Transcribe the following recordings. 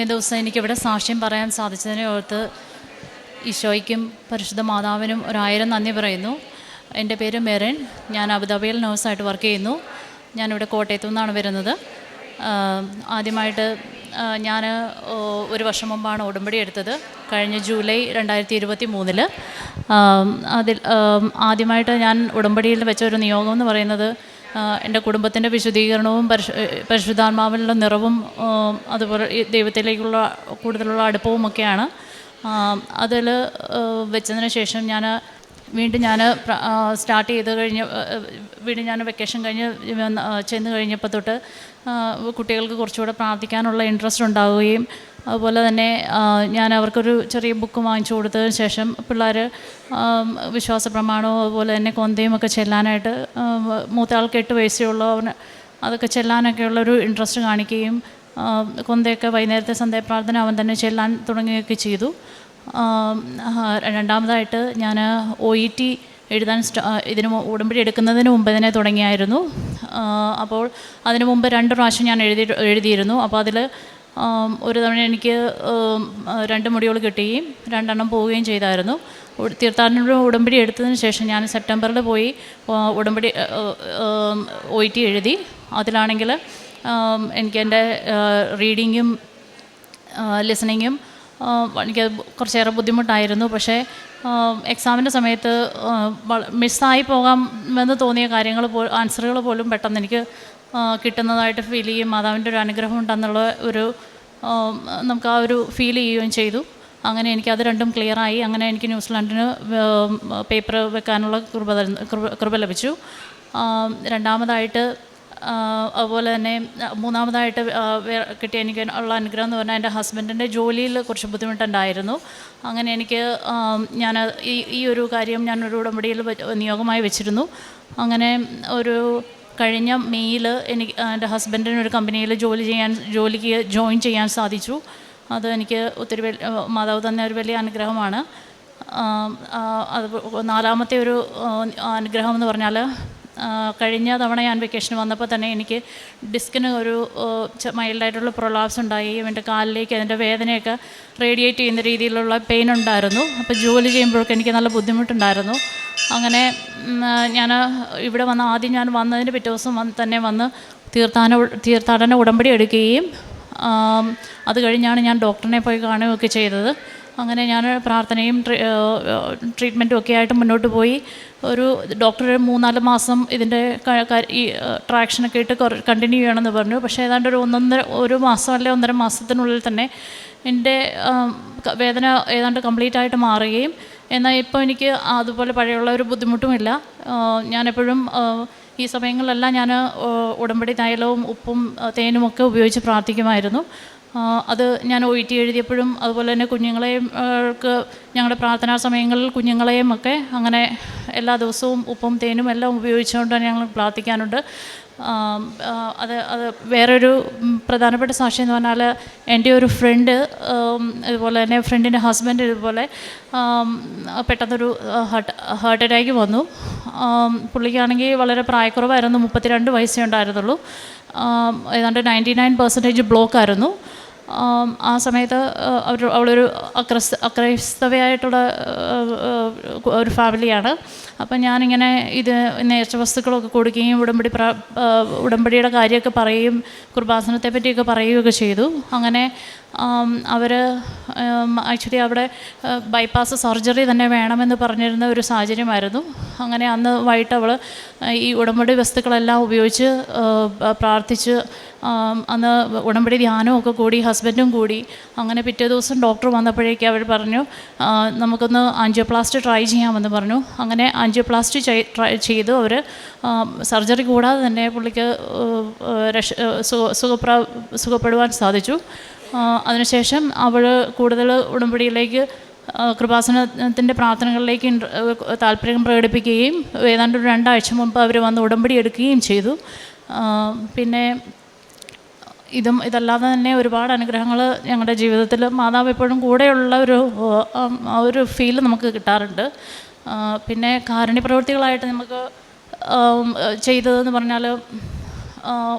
ഇന്നേ ദിവസം എനിക്കിവിടെ സാക്ഷ്യം പറയാൻ സാധിച്ചതിനെ ഓർത്ത് ഈശോയ്ക്കും പരിശുദ്ധ മാതാവിനും ഒരായിരം നന്ദി പറയുന്നു. എന്റെ പേര് മെറിൻ. ഞാൻ അബുദാബിയിൽ നേഴ്സായിട്ട് വർക്ക് ചെയ്യുന്നു. ഞാനിവിടെ കോട്ടയത്തു നിന്നാണ് വരുന്നത്. ആദ്യമായിട്ട് ഞാൻ ഒരു വർഷം മുമ്പാണ് ഉടമ്പടി എടുത്തത്. കഴിഞ്ഞ ജൂലൈ രണ്ടായിരത്തി ഇരുപത്തി മൂന്നിൽ അതിൽ ആദ്യമായിട്ട് ഞാൻ ഉടമ്പടിയിൽ വെച്ച ഒരു നിയോഗം എന്ന് പറയുന്നത് എന്റെ കുടുംബത്തിന്റെ വിശുദ്ധീകരണവും പരിശു പരിശുദ്ധാത്മാവിലുള്ള നിറവും അതുപോലെ ദൈവത്തിലേക്കുള്ള കൂടുതലുള്ള അടുപ്പവും ഒക്കെയാണ് അതിൽ വെച്ചതിന് ശേഷം ഞാൻ വീണ്ടും ഞാൻ സ്റ്റാർട്ട് ചെയ്ത് കഴിഞ്ഞ് വീണ്ടും ഞാൻ വെക്കേഷൻ കഴിഞ്ഞ് ചെന്ന് കഴിഞ്ഞപ്പോൾ തൊട്ട് കുട്ടികൾക്ക് കുറച്ചുകൂടെ പ്രാർത്ഥിക്കാനുള്ള ഇൻട്രസ്റ്റ് ഉണ്ടാവുകയും അതുപോലെ തന്നെ ഞാൻ അവർക്കൊരു ചെറിയ ബുക്ക് വാങ്ങിച്ചു കൊടുത്തതിന് ശേഷം പിള്ളേർ വിശ്വാസ പ്രമാണവും അതുപോലെ തന്നെ കൊന്തയും ഒക്കെ ചെല്ലാനായിട്ട് മൂത്തയാൾക്ക് എട്ട് വയസ്സേ ഉള്ളൂ അവന് അതൊക്കെ ചെല്ലാനൊക്കെയുള്ളൊരു ഇൻട്രസ്റ്റ് കാണിക്കുകയും കൊന്തയൊക്കെ വൈകുന്നേരത്തെ സന്ധ്യാപ്രാർത്ഥന അവൻ തന്നെ ചെല്ലാൻ തുടങ്ങുകയൊക്കെ ചെയ്തു. രണ്ടാമതായിട്ട് ഞാൻ ഒ ഇ ടി എഴുതാൻ ഇതിന് ഉടമ്പടി എടുക്കുന്നതിന് മുമ്പ് തന്നെ തുടങ്ങിയായിരുന്നു. അപ്പോൾ അതിനു മുമ്പ് രണ്ട് പ്രാവശ്യം ഞാൻ എഴുതി എഴുതിയിരുന്നു. അപ്പോൾ അതിൽ ഒരു തവണ എനിക്ക് രണ്ട് മുടികൾ കിട്ടുകയും രണ്ടെണ്ണം പോവുകയും ചെയ്തായിരുന്നു. തീർത്ഥാടന ഉടമ്പടി എടുത്തതിന് ശേഷം ഞാൻ സെപ്റ്റംബറിൽ പോയി ഉടമ്പടി ഒ ടി എഴുതി. അതിലാണെങ്കിൽ എനിക്ക് എന്റെ റീഡിങ്ങും ലിസണിങ്ങും എനിക്ക് കുറച്ചേറെ ബുദ്ധിമുട്ടായിരുന്നു. പക്ഷേ എക്സാമിന്റെ സമയത്ത് മിസ്സായി പോകാമെന്ന് തോന്നിയ കാര്യങ്ങൾ പോ ആൻസറുകൾ പോലും പെട്ടെന്ന് എനിക്ക് കിട്ടുന്നതായിട്ട് ഫീൽ ചെയ്യും. മാതാവിന്റെ ഒരു അനുഗ്രഹം ഉണ്ടെന്നുള്ള ഒരു നമുക്ക് ആ ഒരു ഫീൽ ചെയ്യുകയും ചെയ്തു. അങ്ങനെ എനിക്ക് അത് രണ്ടും ക്ലിയറായി അങ്ങനെ എനിക്ക് ന്യൂസിലാൻഡിന് പേപ്പർ വെക്കാനുള്ള കൃപ കൃപ ലഭിച്ചു. രണ്ടാമതായിട്ട് അതുപോലെ തന്നെ മൂന്നാമതായിട്ട് കിട്ടിയ എനിക്ക് ഉള്ള അനുഗ്രഹം എന്ന് പറഞ്ഞാൽ എന്റെ ഹസ്ബൻഡിന്റെ ജോലിയിൽ കുറച്ച് ബുദ്ധിമുട്ടുണ്ടായിരുന്നു. അങ്ങനെ എനിക്ക് ഞാൻ ഈ ഈ ഒരു കാര്യം ഞാൻ ഒരു ഉടമ്പടിയിൽ നിയോഗമായി വെച്ചിരുന്നു. അങ്ങനെ ഒരു കഴിഞ്ഞ മെയ്യിൽ എനിക്ക് എന്റെ ഹസ്ബൻഡിന് ഒരു കമ്പനിയിൽ ജോലി ചെയ്യാൻ ജോലിക്ക് ജോയിൻ ചെയ്യാൻ സാധിച്ചു. അത് എനിക്ക് ഒത്തിരി വലിയ മാതാവ് തന്നെ ഒരു വലിയ അനുഗ്രഹമാണ്. അത് നാലാമത്തെ ഒരു അനുഗ്രഹം എന്ന് പറഞ്ഞാൽ കഴിഞ്ഞ തവണ ഞാൻ വെക്കേഷൻ വന്നപ്പോൾ തന്നെ എനിക്ക് ഡിസ്കിന് ഒരു മൈൽഡായിട്ടുള്ള പ്രൊലാപ്സ് ഉണ്ടായി. എന്റെ കാലിലേക്ക് അതിന്റെ വേദനയൊക്കെ റേഡിയേറ്റ് ചെയ്യുന്ന രീതിയിലുള്ള പെയിൻ ഉണ്ടായിരുന്നു. അപ്പോൾ ജോലി ചെയ്യുമ്പോഴൊക്കെ എനിക്ക് നല്ല ബുദ്ധിമുട്ടുണ്ടായിരുന്നു. അങ്ങനെ ഞാൻ ഇവിടെ വന്ന ആദ്യം ഞാൻ വന്നതിന് പിറ്റേ ദിവസം തന്നെ വന്ന് തീർത്ഥാന തീർത്ഥാടന ഉടമ്പടി എടുക്കുകയും അത് കഴിഞ്ഞാണ് ഞാൻ ഡോക്ടറിനെ പോയി കാണുകയൊക്കെ ചെയ്തത്. അങ്ങനെ ഞാൻ പ്രാർത്ഥനയും ട്രീ- ട്രീറ്റ്മെന്റും ഒക്കെ ആയിട്ട് മുന്നോട്ട് പോയി. ഒരു ഡോക്ടർ മൂന്നാൽ മാസം ഇതിന്റെ ഈ ട്രാക്ഷനൊക്കെ ഇട്ട് കണ്ടിന്യൂ ചെയ്യണമെന്ന് പറഞ്ഞു. പക്ഷേ ഏതാണ്ട് ഒരു ഒന്നൊന്നര ഒരു മാസം അല്ലെ ഒന്നര മാസത്തിനുള്ളിൽ തന്നെ എന്റെ വേദന ഏതാണ്ട് കംപ്ലീറ്റ് ആയിട്ട് മാറുകയും. എന്നാൽ ഇപ്പോൾ എനിക്ക് അതുപോലെ പഴയുള്ള ഒരു ബുദ്ധിമുട്ടുമില്ല. ഞാനെപ്പോഴും ഈ സമയങ്ങളിലെല്ലാം ഞാൻ ഉടമ്പടി തൈലവും ഉപ്പും തേനുമൊക്കെ ഉപയോഗിച്ച് പ്രാർത്ഥിക്കുമായിരുന്നു. അത് ഞാൻ ഒ ടി എഴുതിയപ്പോഴും അതുപോലെ തന്നെ കുഞ്ഞുങ്ങളെയും ഞങ്ങളുടെ പ്രാർത്ഥനാ സമയങ്ങളിൽ കുഞ്ഞുങ്ങളെയും ഒക്കെ അങ്ങനെ എല്ലാ ദിവസവും ഉപ്പും തേനും എല്ലാം ഉപയോഗിച്ചുകൊണ്ട് ഞങ്ങൾ പ്രാർത്ഥിക്കാനുണ്ട്. അത് അത് വേറൊരു പ്രധാനപ്പെട്ട സാക്ഷി എന്ന് പറഞ്ഞാൽ എന്റെ ഒരു ഫ്രണ്ട് ഇതുപോലെ തന്നെ ഫ്രണ്ടിന്റെ ഹസ്ബൻഡ് ഇതുപോലെ പെട്ടെന്നൊരു ഹാർട്ട് ഹാർട്ട് അറ്റാക്ക് വന്നു. പുള്ളിക്കാണെങ്കിൽ വളരെ പ്രായക്കുറവായിരുന്നു മുപ്പത്തിരണ്ട് വയസ്സേ ഉണ്ടായിരുന്നുള്ളൂ. ഏതാണ്ട് നയന്റി നയൻ പെർസെന്റേജ് ബ്ലോക്കായിരുന്നു. ആം, സമയത്ത് അവർ അവളൊരു അക്രസ് അക്രൈസ്തവയായിട്ടുള്ള ഒരു ഫാമിലിയാണ്. അപ്പം ഞാനിങ്ങനെ ഇത് നേർച്ച വസ്തുക്കളൊക്കെ കൊടുക്കുകയും ഉടമ്പടി പ്ര ഉടമ്പടിയുടെ കാര്യമൊക്കെ പറയുകയും കുർബാസനത്തെ പറ്റിയൊക്കെ പറയുകയൊക്കെ ചെയ്തു. അങ്ങനെ അവർ ആക്ച്വലി അവിടെ ബൈപ്പാസ് സർജറി തന്നെ വേണമെന്ന് പറഞ്ഞിരുന്ന ഒരു സാഹചര്യമായിരുന്നു. അങ്ങനെ അന്ന് വൈകിട്ട് അവൾ ഈ ഉടമ്പടി വസ്തുക്കളെല്ലാം ഉപയോഗിച്ച് പ്രാർത്ഥിച്ച് അന്ന് ഉടമ്പടി ധ്യാനമൊക്കെ കൂടി ഹസ്ബൻഡും കൂടി. അങ്ങനെ പിറ്റേ ദിവസം ഡോക്ടർ വന്നപ്പോഴേക്കും അവർ പറഞ്ഞു നമുക്കൊന്ന് ആൻജിയോപ്ലാസ്റ്റ് ട്രൈ ചെയ്യാമെന്ന് പറഞ്ഞു. അങ്ങനെ ആൻജിയോപ്ലാസ്റ്റ് ട്രൈ ചെയ്തു അവർ സർജറി കൂടാതെ തന്നെ പുള്ളിക്ക് രക്ഷ സുഖപ്ര സുഖ സുഖപ്രാ സുഖപ്പെടുവാൻ സാധിച്ചു. അതിനുശേഷം അവൾ കൂടുതൽ ഉടമ്പടിയിലേക്ക് കൃപാസനത്തിന്റെ പ്രാർത്ഥനകളിലേക്ക് താല്പര്യം പ്രകടിപ്പിക്കുകയും ഏതാണ്ട് രണ്ടാഴ്ച മുമ്പ് അവർ വന്ന് ഉടമ്പടി എടുക്കുകയും ചെയ്തു. പിന്നെ ഇതും ഇതല്ലാതെ തന്നെ ഒരുപാട് അനുഗ്രഹങ്ങൾ ഞങ്ങളുടെ ജീവിതത്തിൽ മാതാവ് എപ്പോഴും കൂടെയുള്ള ഒരു ഒരു ഫീൽ നമുക്ക് കിട്ടാറുണ്ട്. പിന്നെ കാരുണ്യ പ്രവൃത്തികളായിട്ട് നമുക്ക് ചെയ്തതെന്ന് പറഞ്ഞാൽ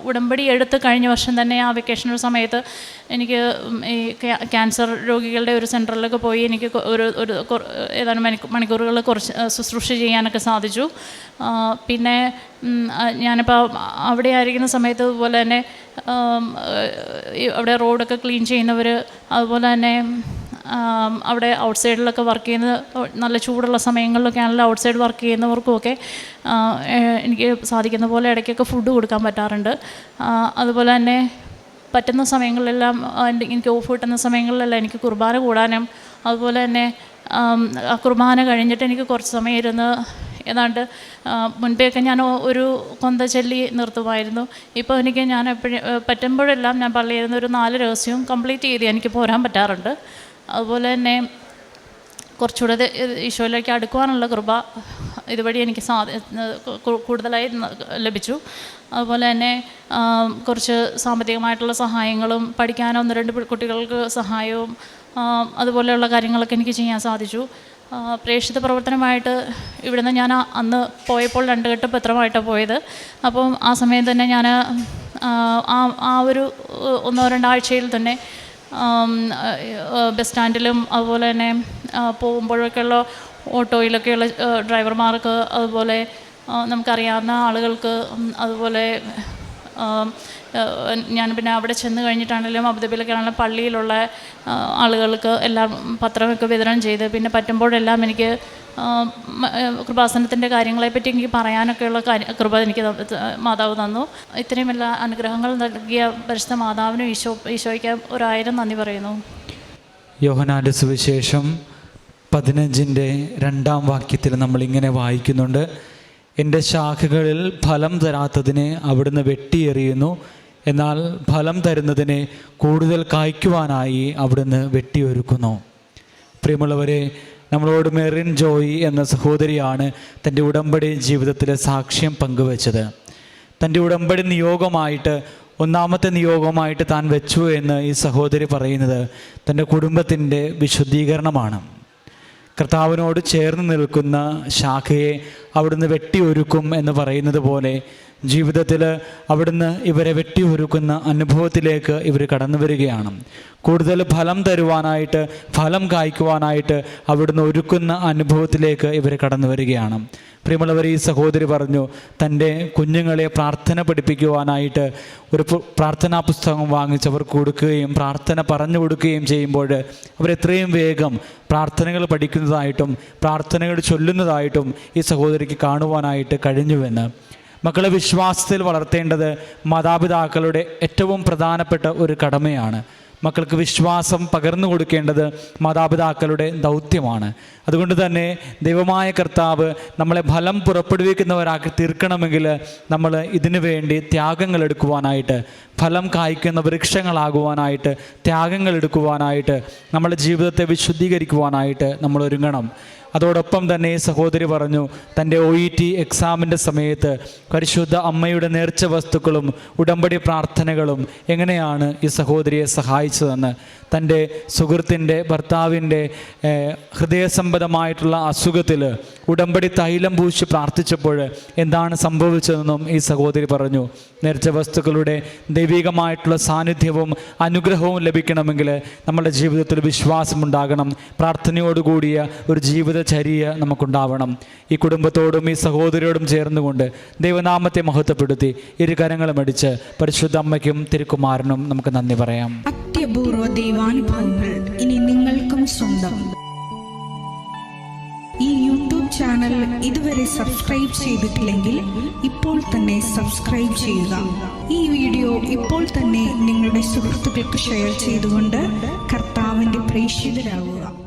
ഉടമ്പടി എടുത്ത് കഴിഞ്ഞ വർഷം തന്നെ ആ വെക്കേഷൻ സമയത്ത് എനിക്ക് ഈ ക്യാ- ക്യാൻസർ രോഗികളുടെ ഒരു സെന്ററിലൊക്കെ പോയി എനിക്ക് ഒരു ഒരു ഏതാനും മണിക്കൂറുകൾ കുറച്ച് ശുശ്രൂഷ ചെയ്യാനൊക്കെ സാധിച്ചു. പിന്നെ ഞാനിപ്പോൾ അവിടെ ആയിരിക്കുന്ന സമയത്ത് അതുപോലെ തന്നെ അവിടെ റോഡൊക്കെ ക്ലീൻ ചെയ്യുന്നവർ അതുപോലെ തന്നെ അവിടെ ഔട്ട്സൈഡിലൊക്കെ വർക്ക് ചെയ്യുന്ന നല്ല ചൂടുള്ള സമയങ്ങളിലൊക്കെ ആണല്ലോ ഔട്ട്സൈഡ് വർക്ക് ചെയ്യുന്നവർക്കുമൊക്കെ എനിക്ക് സാധിക്കുന്ന പോലെ ഇടയ്ക്കൊക്കെ ഫുഡ് കൊടുക്കാൻ പറ്റാറുണ്ട്. അതുപോലെ തന്നെ പറ്റുന്ന സമയങ്ങളിലെല്ലാം എനിക്ക് ഓഫ് കിട്ടുന്ന സമയങ്ങളിലെല്ലാം എനിക്ക് കുർബാന കൂടാനും അതുപോലെ തന്നെ ആ കുർബാന കഴിഞ്ഞിട്ട് എനിക്ക് കുറച്ച് സമയം ഇരുന്ന് ഏതാണ്ട് മുൻപെയൊക്കെ ഞാൻ ഒരു കൊന്ത ചൊല്ലി നിർത്തുമായിരുന്നു. ഇപ്പോൾ എനിക്ക് ഞാൻ എപ്പോഴും പറ്റുമ്പോഴെല്ലാം ഞാൻ പള്ളിയിരുന്ന ഒരു നാല് രഹസ്യവും കംപ്ലീറ്റ് ചെയ്ത് എനിക്ക് പോരാൻ പറ്റാറുണ്ട്. അതുപോലെ തന്നെ കുറച്ചുകൂടെ ഈശോയിലേക്ക് അടുക്കുവാനുള്ള കൃപ ഇതുവഴി എനിക്ക് സാധി കൂടുതലായി ലഭിച്ചു. അതുപോലെ തന്നെ കുറച്ച് സാമ്പത്തികമായിട്ടുള്ള സഹായങ്ങളും പഠിക്കാൻ ഒന്ന് രണ്ട് കുട്ടികൾക്ക് സഹായവും അതുപോലെയുള്ള കാര്യങ്ങളൊക്കെ എനിക്ക് ചെയ്യാൻ സാധിച്ചു. പ്രേക്ഷിത പ്രവർത്തനമായിട്ട് ഇവിടുന്ന് ഞാൻ അന്ന് പോയപ്പോൾ രണ്ട് ഘട്ട പത്രമായിട്ടാണ് പോയത്. അപ്പം ആ സമയം തന്നെ ഞാൻ ആ ആ ഒരു ഒന്നോ രണ്ടാഴ്ചയിൽ തന്നെ ബസ് സ്റ്റാൻഡിലും അതുപോലെ തന്നെ പോകുമ്പോഴൊക്കെയുള്ള ഓട്ടോയിലൊക്കെയുള്ള ഡ്രൈവർമാർക്ക് അതുപോലെ നമുക്കറിയാവുന്ന ആളുകൾക്ക് അതുപോലെ ഞാൻ പിന്നെ അവിടെ ചെന്ന് കഴിഞ്ഞിട്ടാണെങ്കിലും അബുദാബിയിലൊക്കെ ആണെങ്കിലും പള്ളിയിലുള്ള ആളുകൾക്ക് എല്ലാം പത്രമൊക്കെ വിതരണം ചെയ്ത് പിന്നെ പറ്റുമ്പോഴെല്ലാം എനിക്ക് കൃപാസനത്തിന്റെ കാര്യങ്ങളെപ്പറ്റി എനിക്ക് പറയാനൊക്കെയുള്ള കാര്യ കൃപ എനിക്ക് മാതാവ് തന്നു. ഇത്രയും അനുഗ്രഹങ്ങൾ നൽകിയ പരിശുദ്ധ മാതാവിനും ഈശോ ഈശോയ്ക്ക് ഒരായിരം നന്ദി പറയുന്നു. യോഹനാന്റെ സുവിശേഷം പതിനഞ്ചിന്റെ രണ്ടാം വാക്യത്തിൽ നമ്മളിങ്ങനെ വായിക്കുന്നുണ്ട്. എന്റെ ശാഖകളിൽ ഫലം തരാത്തതിനെ അവിടുന്ന് വെട്ടിയെറിയുന്നു. എന്നാൽ ഫലം തരുന്നതിനെ കൂടുതൽ കായ്ക്കുവാനായി അവിടുന്ന് വെട്ടിയൊരുക്കുന്നു. പ്രിയമുള്ളവരെ നമ്മളോട് മെറിൻ ജോയി എന്ന സഹോദരിയാണ് തന്റെ ഉടമ്പടി ജീവിതത്തിലെ സാക്ഷ്യം പങ്കുവച്ചത്. തന്റെ ഉടമ്പടി നിയോഗമായിട്ട് ഒന്നാമത്തെ നിയോഗമായിട്ട് താൻ വെച്ചു എന്ന് ഈ സഹോദരി പറയുന്നത് തന്റെ കുടുംബത്തിന്റെ വിശുദ്ധീകരണമാണ്. കർത്താവിനോട് ചേർന്ന് നിൽക്കുന്ന ശാഖയെ അവിടുന്ന് വെട്ടിയൊരുക്കും എന്ന് പറയുന്നത് പോലെ ജീവിതത്തിൽ അവിടുന്ന് ഇവരെ വെട്ടി ഒരുക്കുന്ന അനുഭവത്തിലേക്ക് ഇവർ കടന്നു വരികയാണ്. കൂടുതൽ ഫലം തരുവാനായിട്ട് ഫലം കായ്ക്കുവാനായിട്ട് അവിടുന്ന് ഒരുക്കുന്ന അനുഭവത്തിലേക്ക് ഇവർ കടന്നു വരികയാണ്. പ്രിയമുള്ളവർ ഈ സഹോദരി പറഞ്ഞു തന്റെ കുഞ്ഞുങ്ങളെ പ്രാർത്ഥന പഠിപ്പിക്കുവാനായിട്ട് ഒരു പ്രാർത്ഥനാ പുസ്തകം വാങ്ങിച്ചവർ കൊടുക്കുകയും പ്രാർത്ഥന പറഞ്ഞു കൊടുക്കുകയും ചെയ്യുമ്പോൾ അവരെത്രയും വേഗം പ്രാർത്ഥനകൾ പഠിക്കുന്നതായിട്ടും പ്രാർത്ഥനകൾ ചൊല്ലുന്നതായിട്ടും ഈ സഹോദരിക്ക് കാണുവാനായിട്ട് കഴിഞ്ഞുവെന്ന് മക്കളെ വിശ്വാസത്തിൽ വളർത്തേണ്ടത് മാതാപിതാക്കളുടെ ഏറ്റവും പ്രധാനപ്പെട്ട ഒരു കടമയാണ്. മക്കൾക്ക് വിശ്വാസം പകർന്നു കൊടുക്കേണ്ടത് മാതാപിതാക്കളുടെ ദൗത്യമാണ്. അതുകൊണ്ട് തന്നെ ദൈവമായ കർത്താവ് നമ്മളെ ഫലം പുറപ്പെടുവിക്കുന്നവരാക്കി തീർക്കണമെങ്കിൽ നമ്മൾ ഇതിനു വേണ്ടി ത്യാഗങ്ങൾ എടുക്കുവാനായിട്ട് ഫലം കായ്ക്കുന്ന വൃക്ഷങ്ങളാകുവാനായിട്ട് ത്യാഗങ്ങൾ എടുക്കുവാനായിട്ട് നമ്മുടെ ജീവിതത്തെ വിശുദ്ധീകരിക്കുവാനായിട്ട് നമ്മൾ ഒരുങ്ങണം. അതോടൊപ്പം തന്നെ സഹോദരി പറഞ്ഞു തന്റെ ഒ ഇ ടി എക്സാമിന്റെ സമയത്ത് പരിശുദ്ധ അമ്മയുടെ നേർച്ച വസ്തുക്കളും ഉടമ്പടി പ്രാർത്ഥനകളും എങ്ങനെയാണ് ഈ സഹോദരിയെ സഹായിച്ചതെന്ന് തന്റെ സുഹൃത്തിന്റെ ഭർത്താവിന്റെ ഹൃദയസംബന്ധമായിട്ടുള്ള അസുഖത്തിൽ ഉടമ്പടി തൈലം പൂശി പ്രാർത്ഥിച്ചപ്പോൾ എന്താണ് സംഭവിച്ചതെന്നും ഈ സഹോദരി പറഞ്ഞു. നേർച്ച വസ്തുക്കളുടെ ദൈവികമായിട്ടുള്ള സാന്നിധ്യവും അനുഗ്രഹവും ലഭിക്കണമെങ്കിൽ നമ്മുടെ ജീവിതത്തിൽ വിശ്വാസമുണ്ടാകണം. പ്രാർത്ഥനയോടുകൂടിയ ഒരു ജീവിതചര്യ നമുക്കുണ്ടാവണം. ഈ കുടുംബത്തോടും ഈ സഹോദരിയോടും ചേർന്നുകൊണ്ട് ദൈവനാമത്തെ മഹത്വപ്പെടുത്തി ഇരു കരങ്ങളും അടിച്ച് പരിശുദ്ധ അമ്മയ്ക്കും തിരുക്കുമാരനും നമുക്ക് നന്ദി പറയാം. അത്യപൂർവ ദൈവാനുഭവങ്ങൾ ഇനി നിങ്ങൾക്കും സ്വന്തം. ഈ യൂട്യൂബ് ചാനൽ ഇതുവരെ സബ്സ്ക്രൈബ് ചെയ്തിട്ടില്ലെങ്കിൽ ഇപ്പോൾ തന്നെ സബ്സ്ക്രൈബ് ചെയ്യുക. ഈ വീഡിയോ ഇപ്പോൾ തന്നെ നിങ്ങളുടെ സുഹൃത്തുക്കൾക്ക് ഷെയർ ചെയ്തുകൊണ്ട് കർത്താവിന്റെ പ്രേക്ഷിതരാകുക.